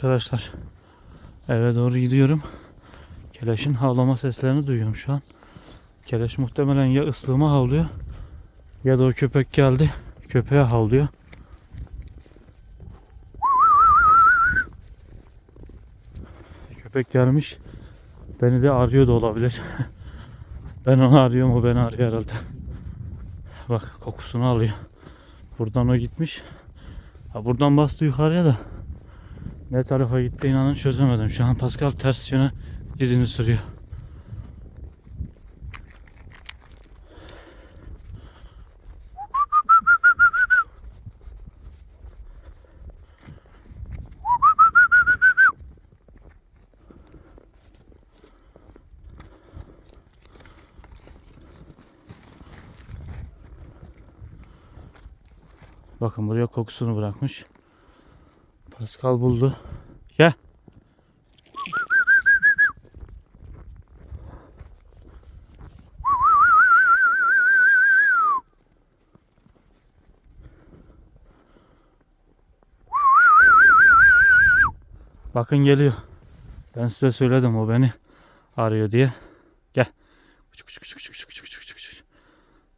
arkadaşlar. Eve doğru gidiyorum. Keleşin havlama seslerini duyuyorum şu an. Keleş muhtemelen ya ıslığıma havlıyor ya da o köpek geldi köpeğe havlıyor. Köpek gelmiş. Beni de arıyor da olabilir. ben onu arıyorum o beni arıyor herhalde. Bak kokusunu alıyor. Buradan o gitmiş. Ha, buradan bastı yukarıya da. Ne tarafa gitti inanın çözemedim. Şu an Pascal ters yöne izini sürüyor. Bakın buraya kokusunu bırakmış. Pascal buldu. Gel. Bakın geliyor. Ben size söyledim o beni arıyor diye. Gel. Küçük küçük küçük küçük küçük küçük küçük.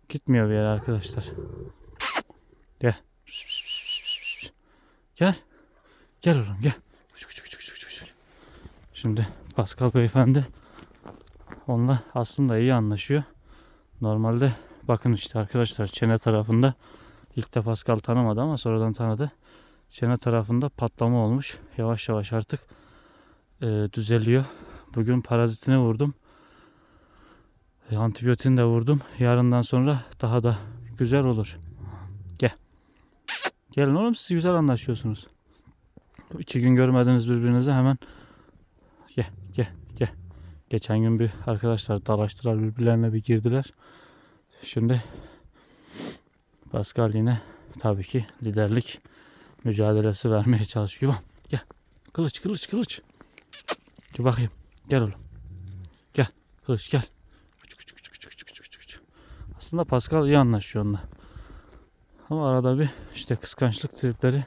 Gitmiyor bir yere arkadaşlar. Gel. Gel. Gel oğlum gel. Şimdi Pascal beyefendi onunla aslında iyi anlaşıyor. Normalde bakın işte arkadaşlar çene tarafında ilk de Pascal tanımadı ama sonradan tanıdı. Çene tarafında patlama olmuş. Yavaş yavaş artık e, düzeliyor. Bugün parazitine vurdum. E, antibiyotin de vurdum. Yarından sonra daha da güzel olur. Gelin oğlum siz güzel anlaşıyorsunuz. İki gün görmediniz birbirinizi hemen gel gel gel. Geçen gün bir arkadaşlar dalaştılar birbirlerine bir girdiler. Şimdi Pascal yine tabii ki liderlik mücadelesi vermeye çalışıyor. Gel. Kılıç kılıç kılıç. Gel bakayım. Gel oğlum. Gel. Kılıç gel. Küçük küçük küçük küçük küçük küçük. Aslında Pascal iyi anlaşıyor onunla. Ama arada bir işte kıskançlık tripleri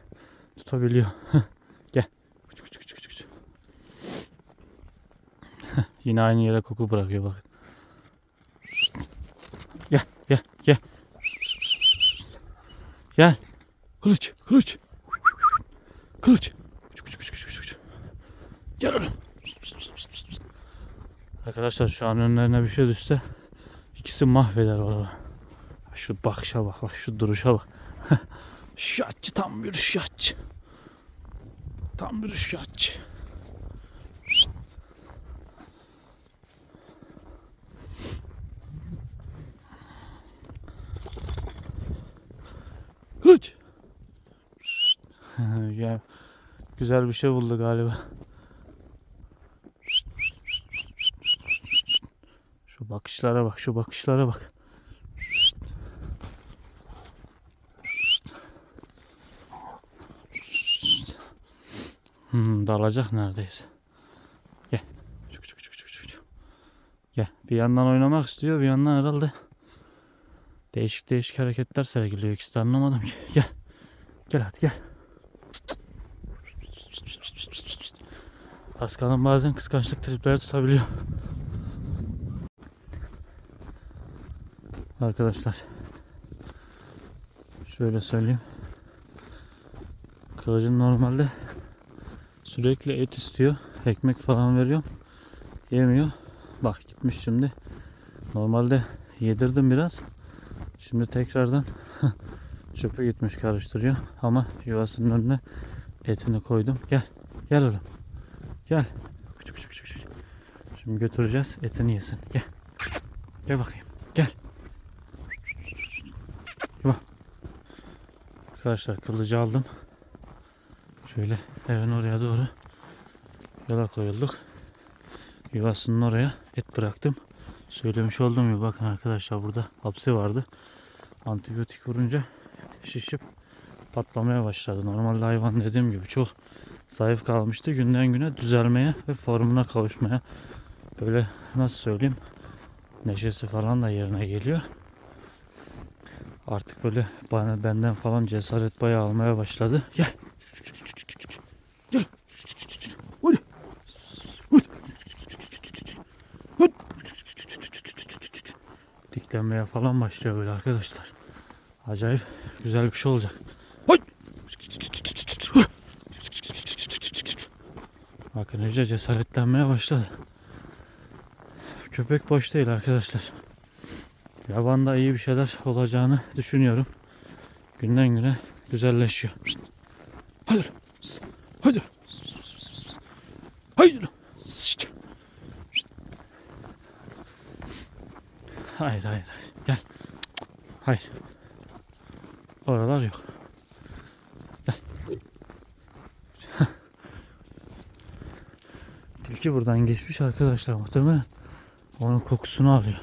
tutabiliyor. Gel. Küçük küçük küçük küçük. Yine aynı yere koku bırakıyor bakın. Gel gel gel. Gel. Kılıç kılıç. Kılıç. Gel oğlum. Arkadaşlar şu an önlerine bir şey düşse ikisi mahveder valla. Şu bakışa bak bak şu duruşa bak. şiatçı tam bir şiatçı. Tam bir şiatçı. Ya güzel bir şey buldu galiba. Şu bakışlara bak, şu bakışlara bak. Hmm, dalacak neredeyse. Gel. Çık. Gel. Bir yandan oynamak istiyor, bir yandan herhalde değişik değişik hareketler sergiliyor. İkisi de anlamadım ki. Gel. Gel hadi gel. Pascal'ın bazen kıskançlık tripleri tutabiliyor. Arkadaşlar. Şöyle söyleyeyim. Kılıcın normalde Sürekli et istiyor. Ekmek falan veriyorum. Yemiyor. Bak gitmiş şimdi. Normalde yedirdim biraz. Şimdi tekrardan çöpe gitmiş karıştırıyor. Ama yuvasının önüne etini koydum. Gel. Gel oğlum. Gel. Şimdi götüreceğiz. Etini yesin. Gel. Gel bakayım. Gel. Bak. Arkadaşlar kılıcı aldım. Şöyle evin oraya doğru yola koyulduk. Yuvasının oraya et bıraktım. Söylemiş olduğum gibi bakın arkadaşlar burada hapsi vardı. Antibiyotik vurunca şişip patlamaya başladı. Normalde hayvan dediğim gibi çok zayıf kalmıştı. Günden güne düzelmeye ve formuna kavuşmaya böyle nasıl söyleyeyim neşesi falan da yerine geliyor. Artık böyle bana benden falan cesaret bayağı almaya başladı. Gel. Gel. Hareketlenmeye falan başlıyor böyle arkadaşlar. Acayip güzel bir şey olacak. Hoy! Bakın iyice cesaretlenmeye başladı. Köpek boş değil arkadaşlar. Yabanda iyi bir şeyler olacağını düşünüyorum. Günden güne güzelleşiyor. Hadi. Hadi. Hayır hayır hayır. Gel. Hayır. Oralar yok. Gel. Tilki buradan geçmiş arkadaşlar muhtemelen. Onun kokusunu alıyor.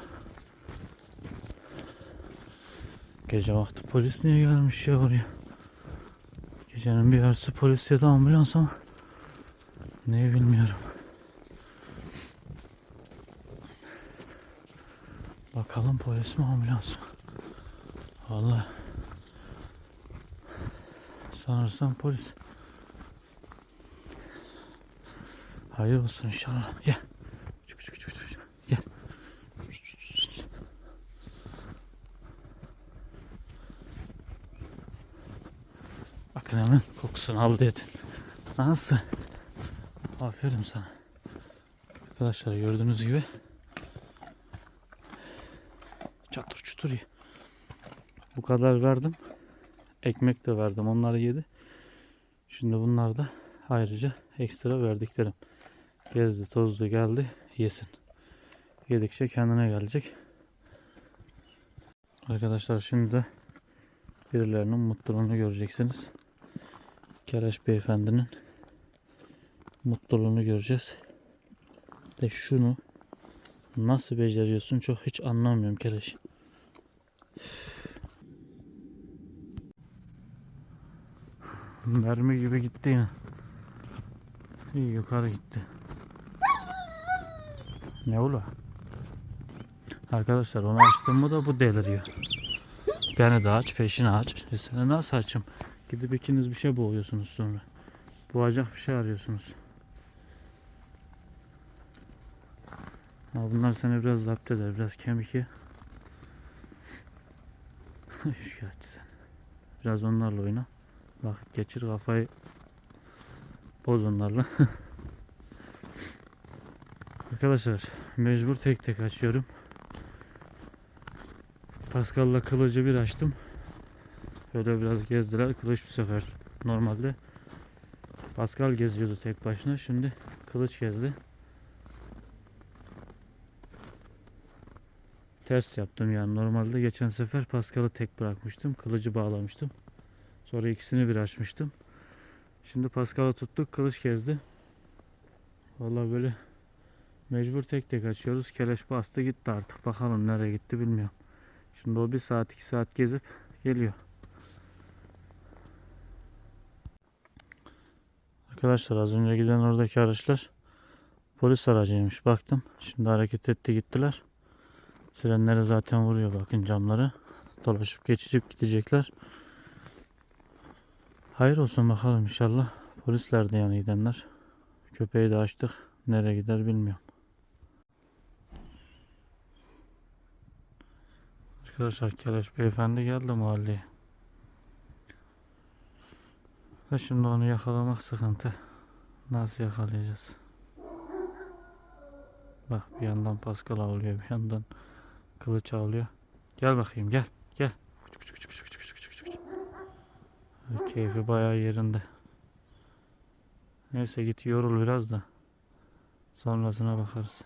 Gece vakti polis niye gelmiş ya oraya? Gecenin bir yarısı polis ya da ambulans ama neyi bilmiyorum. Bakalım polis mi ambulans mı? Vallahi sanırsam polis. Hayır olsun inşallah. Gel. Çık çık çık çık. Gel. Bakın hemen kokusunu aldı edin. Nasıl? Aferin sana. Arkadaşlar gördüğünüz gibi çatır çutur ye. Bu kadar verdim. Ekmek de verdim. Onları yedi. Şimdi bunlar da ayrıca ekstra verdiklerim. Gezdi, tozdu, geldi, yesin. Yedikçe kendine gelecek. Arkadaşlar şimdi de birilerinin mutluluğunu göreceksiniz. Keleş beyefendinin mutluluğunu göreceğiz. De şunu nasıl beceriyorsun çok hiç anlamıyorum Keleş. Mermi gibi gitti yine. İyi yukarı gitti. Ne ola? Arkadaşlar onu açtım mı da bu deliriyor. Beni de aç, peşini aç. E seni nasıl açayım? Gidip ikiniz bir şey boğuyorsunuz sonra. Boğacak bir şey arıyorsunuz. Ha, bunlar seni biraz zapt eder. Biraz kemik ye. Şikayetçi sen. Biraz onlarla oyna. Vakit geçir kafayı boz onlarla. Arkadaşlar mecbur tek tek açıyorum. Pascal'la kılıcı bir açtım. Böyle biraz gezdiler. Kılıç bu sefer normalde Pascal geziyordu tek başına. Şimdi kılıç gezdi. Ters yaptım yani. Normalde geçen sefer Pascal'ı tek bırakmıştım. Kılıcı bağlamıştım. Sonra ikisini bir açmıştım. Şimdi Pascal'ı tuttuk. Kılıç gezdi. Vallahi böyle mecbur tek tek açıyoruz. Keleş bastı gitti artık. Bakalım nereye gitti bilmiyorum. Şimdi o bir saat iki saat gezip geliyor. Arkadaşlar az önce giden oradaki araçlar polis aracıymış. Baktım. Şimdi hareket etti gittiler. Sirenleri zaten vuruyor bakın camları. Dolaşıp geçip gidecekler. Hayır olsun bakalım inşallah. Polisler de yani gidenler. Köpeği de açtık. Nereye gider bilmiyorum. Arkadaşlar Keleş beyefendi geldi mahalleye. Ve şimdi onu yakalamak sıkıntı. Nasıl yakalayacağız? Bak bir yandan Pascal avlıyor bir yandan kılıç avlıyor. Gel bakayım gel gel. Keyfi bayağı yerinde. Neyse git yorul biraz da. Sonrasına bakarız.